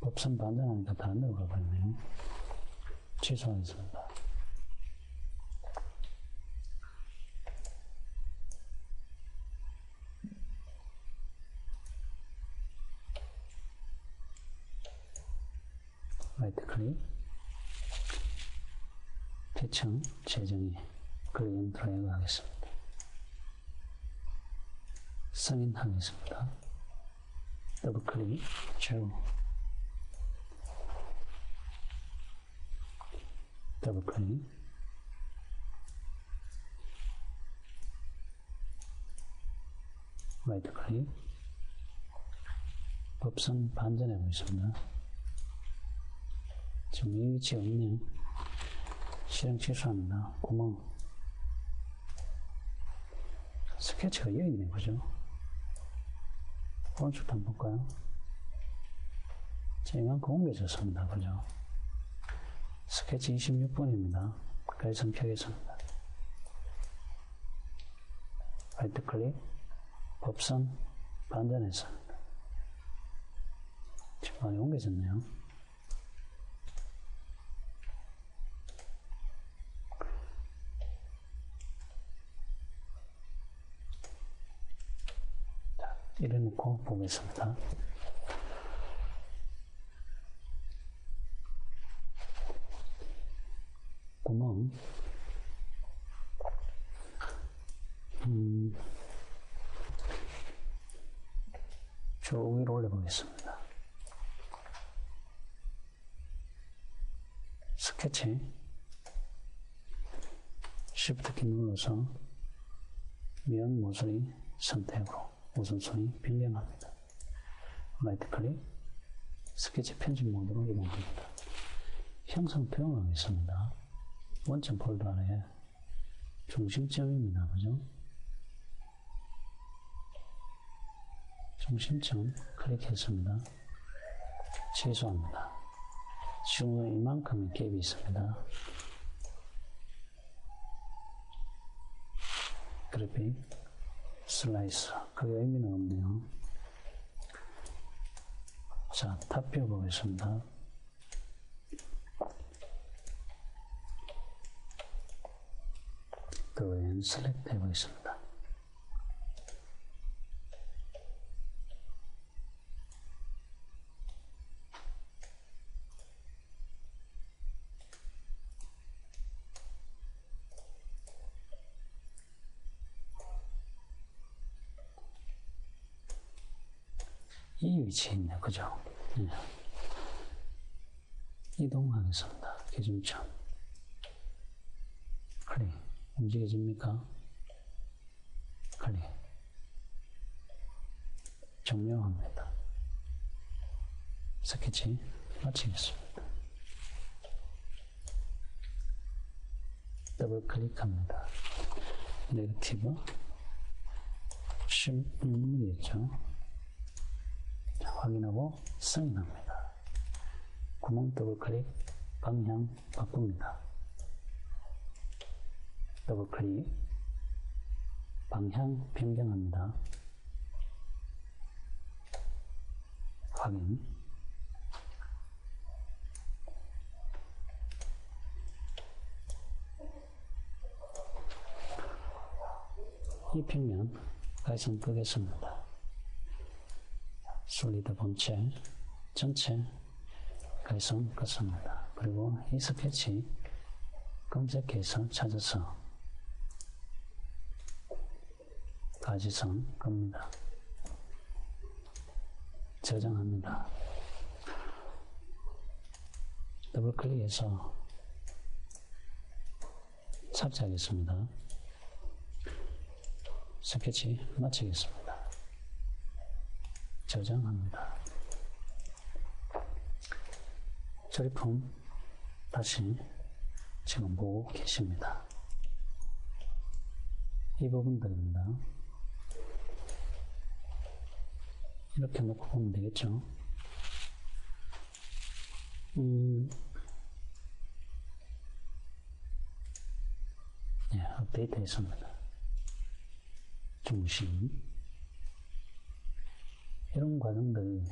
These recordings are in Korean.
법선 반전하니까 데로 가버리네요. 취소하겠습니다. 라이트 클릭 대청 재정의 그리긴 드라이브 하겠습니다. 승인하겠습니다. 더블 클릭 제로 더블 클릭 라이트 클릭 법선 반전해 보겠습니다. 지금 이 위치가 있네요. 실행 취소합니다. 구멍. 스케치가 여기 있네, 그죠? 오른쪽도 한번 볼까요? 자, 이만큼 옮겨졌습니다. 그죠? 스케치 26분입니다. 가이선 켜겠습니다. 라이트 클릭, 법선, 반전했습니다. 지금 많이 옮겨졌네요. 이래놓고 보겠습니다. 구멍 음, 쭉 위로 올려보겠습니다. 스케치 Shift 키 눌러서 면 모서리 선택으로 우선순위 변경합니다. 라이트 클릭 스케치 편집 모드로 이동합니다. 형상 표현하겠습니다. 원점 폴더 안에 중심점입니다. 그죠? 중심점 클릭했습니다. 취소합니다. 지금 이만큼의 갭이 있습니다. 그래픽 슬라이스 그게 의미는 없네요. 자, 탑뷰 보겠습니다. 드로잉 셀렉트 해보겠습니다. 이 위치에 있네, 그죠? 네. 이동하겠습니다. 기준점. 클릭. 움직여집니까? 클릭. 종료합니다. 스케치 마치겠습니다. 더블 클릭합니다. 네거티브 16mm였죠. 확인하고 승인합니다. 구멍 더블 클릭 방향 바꿉니다. 더블 클릭 방향 변경합니다. 확인 이 평면 가이선 끄겠습니다. 솔리드 본체 전체 가이선 껐습니다. 그리고 이 스케치 검색해서 찾아서 가지선 겁니다. 저장합니다. 더블 클릭해서 삭제하겠습니다. 스케치 마치겠습니다. 저장합니다. 조립품 다시 지금 보고 계십니다. 이 부분들입니다. 이렇게 놓고 보면 되겠죠. 음, 네, 업데이트 했습니다. 중심, 이런 과정들이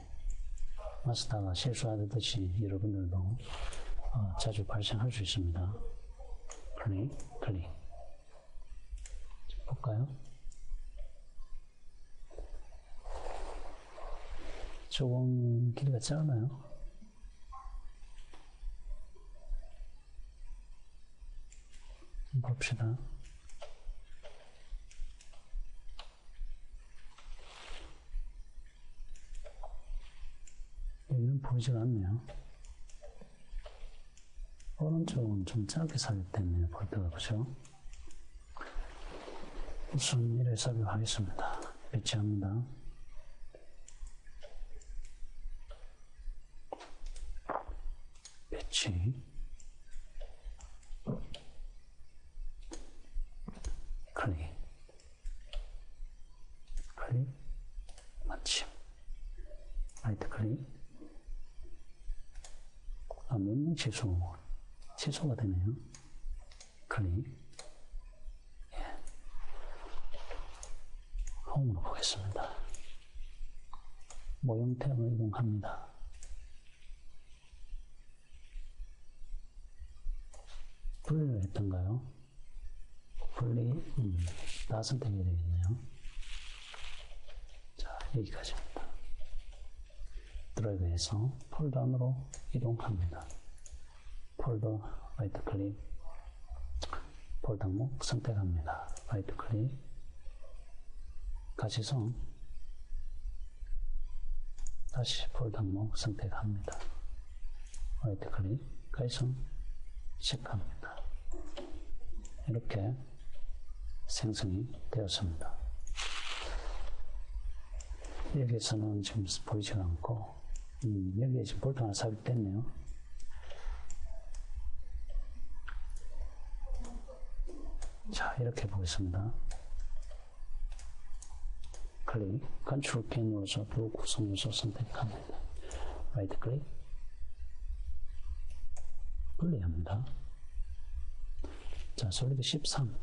마스터가 실수하듯이 여러분들도 어, 자주 발생할 수 있습니다. 클릭, 클릭. 볼까요? 조금 길이가 짧아요. 봅시다. 여기는 보이지가 않네요. 오른쪽은 좀 짧게 삽입됐네요. 볼때가 그죠? 우선 이래 삽입하겠습니다. 배치합니다. 배치. 클릭. 클릭. 마침. 라이트 클릭. 취소. 취소가 되네요. 클릭. 예. 홈으로 보겠습니다. 모형 탭으로 이동합니다. 분리를 했던가요? 분리, 음, 다 선택이 되겠네요. 자, 여기까지입니다. 드래그해서 폴더 안으로 이동합니다. 폴더 라이트 클릭, 폴더 항목 선택합니다. 라이트 클릭, 가시성, 다시 폴더 항목 선택합니다. 라이트 클릭, 가시성, 체크합니다. 이렇게 생성이 되었습니다. 여기에서는 지금 보이지 않고, 음, 여기에 지금 볼트 하나 삽입됐네요. 자, 이렇게 보겠습니다. 클릭, 컨트롤 키 눌러서 두 구성 요소 선택합니다. 라이트 클릭, 분리합니다. 자, 솔리드 13.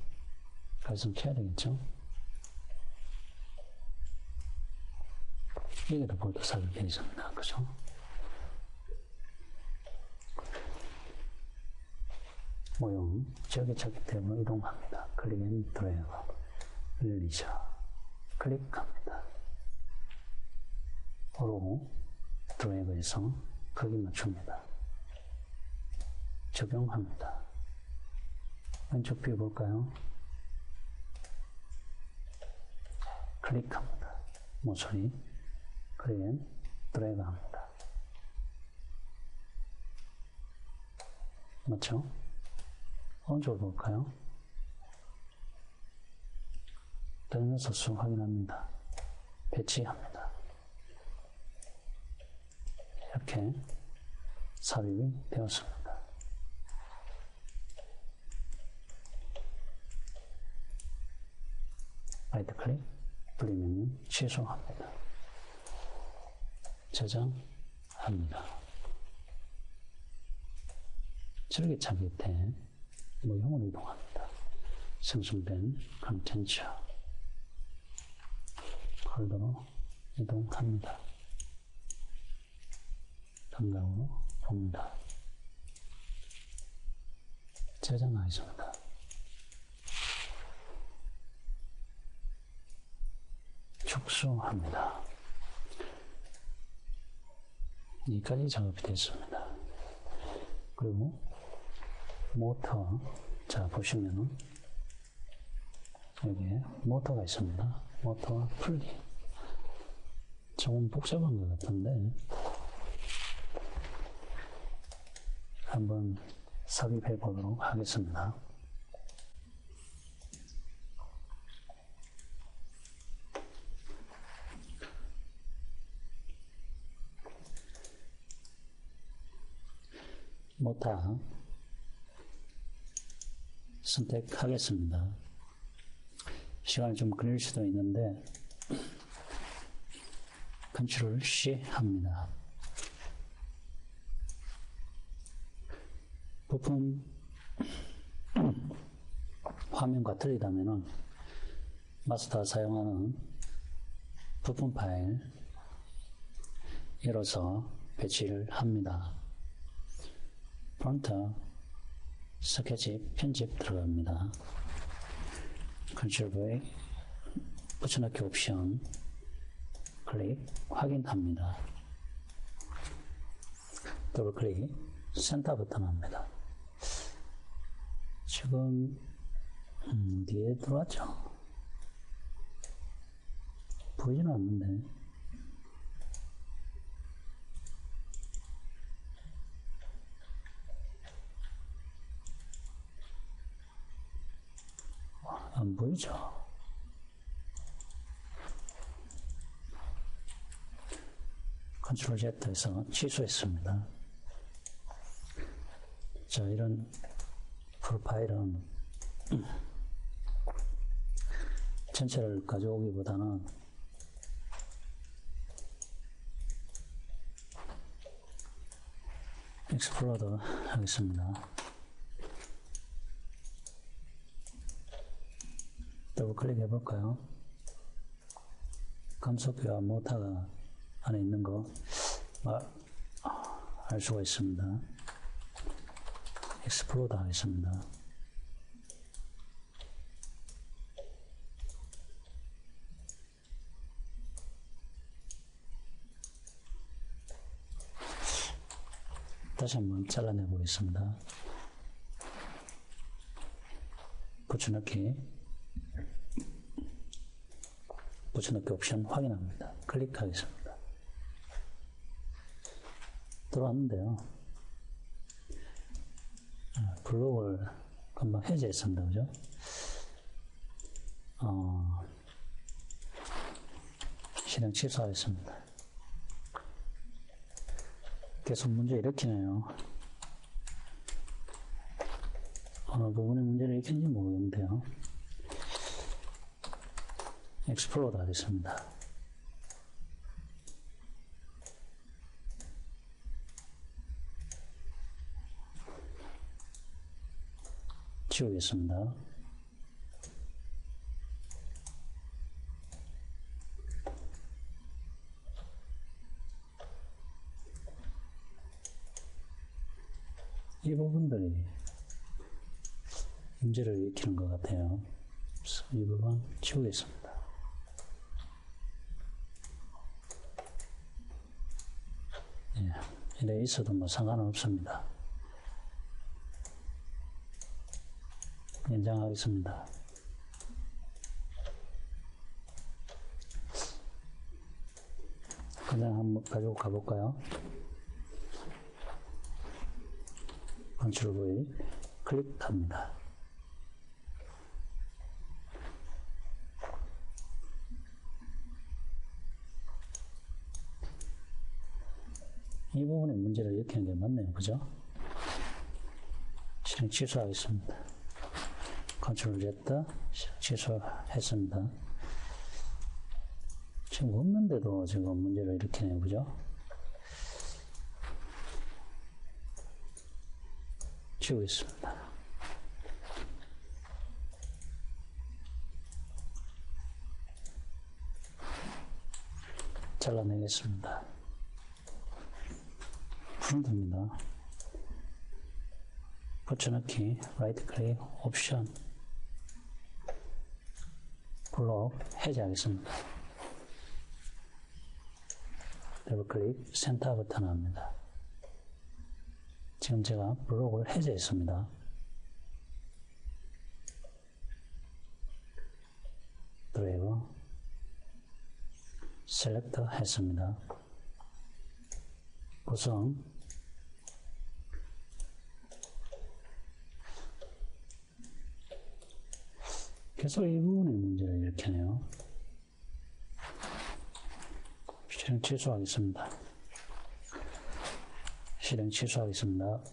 발송해야 되겠죠? 여기도 볼트 삽입되어 있습니다. 그죠? 모형, 저기 저기 때문에 이동합니다. 클릭 앤 드래그. 릴리저. 클릭합니다. 오로 드래그해서 크기 맞춥니다. 적용합니다. 왼쪽 뷰 볼까요? 클릭합니다. 모서리 클릭 드래그 합니다. 맞죠? 오른쪽으로 볼까요? 되는 소수 확인합니다. 배치합니다. 이렇게 삽입이 되었습니다. 라이트 클릭, 분리 메뉴 취소합니다. 저장합니다. 절개차 밑에 모형으로 이동합니다. 생성된 컨텐츠 폴더로 이동합니다. 감각으로 봅니다. 저장하겠습니다. 축소합니다. 여기까지 작업이 됐습니다. 그리고 모터 자 보시면은 여기에 모터가 있습니다. 모터와 풀리 조금 복잡한 것 같은데 한번 삽입해 보도록 하겠습니다. 모타 선택하겠습니다. 시간이 좀 걸릴 수도 있는데 컨트롤 C 합니다. 부품 화면과 틀리다면은 마스터가 사용하는 부품 파일 열어서 배치를 합니다. 프론트 스케치 편집 들어갑니다. 컨트롤 V 붙여넣기 옵션 클릭 확인합니다. 더블 클릭 센터 버튼 합니다. 지금 음, 어디에 들어왔죠? 보이지는 않는데 안 보이죠? 컨트롤 Z에서 취소했습니다. 자, 이런 프로파일은 전체를 가져오기보다는 익스플로더 하겠습니다. 더블 클릭해 볼까요? 감속기와 모터가 안에 있는 거 알 수가 있습니다. 익스플로더 하겠습니다. 다시 한번 잘라내 보겠습니다. 붙여넣기 붙여넣기 옵션 확인합니다. 클릭하겠습니다. 들어왔는데요. 블록을 금방 해제했습니다. 그죠? 어, 실행 취소하겠습니다. 계속 문제 일으키네요. 어느 부분에 문제를 일으키는지 모르겠는데요. 엑스플로드 하겠습니다. 지우겠습니다. 이 부분들이 문제를 일으키는 것 같아요. 그래서 이 부분 지우겠습니다. 예, 이래 있어도 뭐 상관은 없습니다. 연장하겠습니다. 그냥 한번 가지고 가볼까요? 컨트롤 V 클릭합니다. 이 부분에 문제를 일으키는 게 맞네요. 그죠? 실행 취소하겠습니다. 컨트롤 Z 취소했습니다. 지금 없는데도 지금 문제를 일으키네요. 그죠? 지우겠습니다. 잘라내겠습니다. 프론트입니다. 붙여넣기, 라이트 클릭, 옵션, 블록 해제하겠습니다. 더블 클릭, 센터 버튼 합니다. 지금 제가 블록을 해제했습니다. 드래그 셀렉터 했습니다. 구성 계속 이 부분에 문제를 일으키네요. 실행 취소하겠습니다. 실행 취소하겠습니다.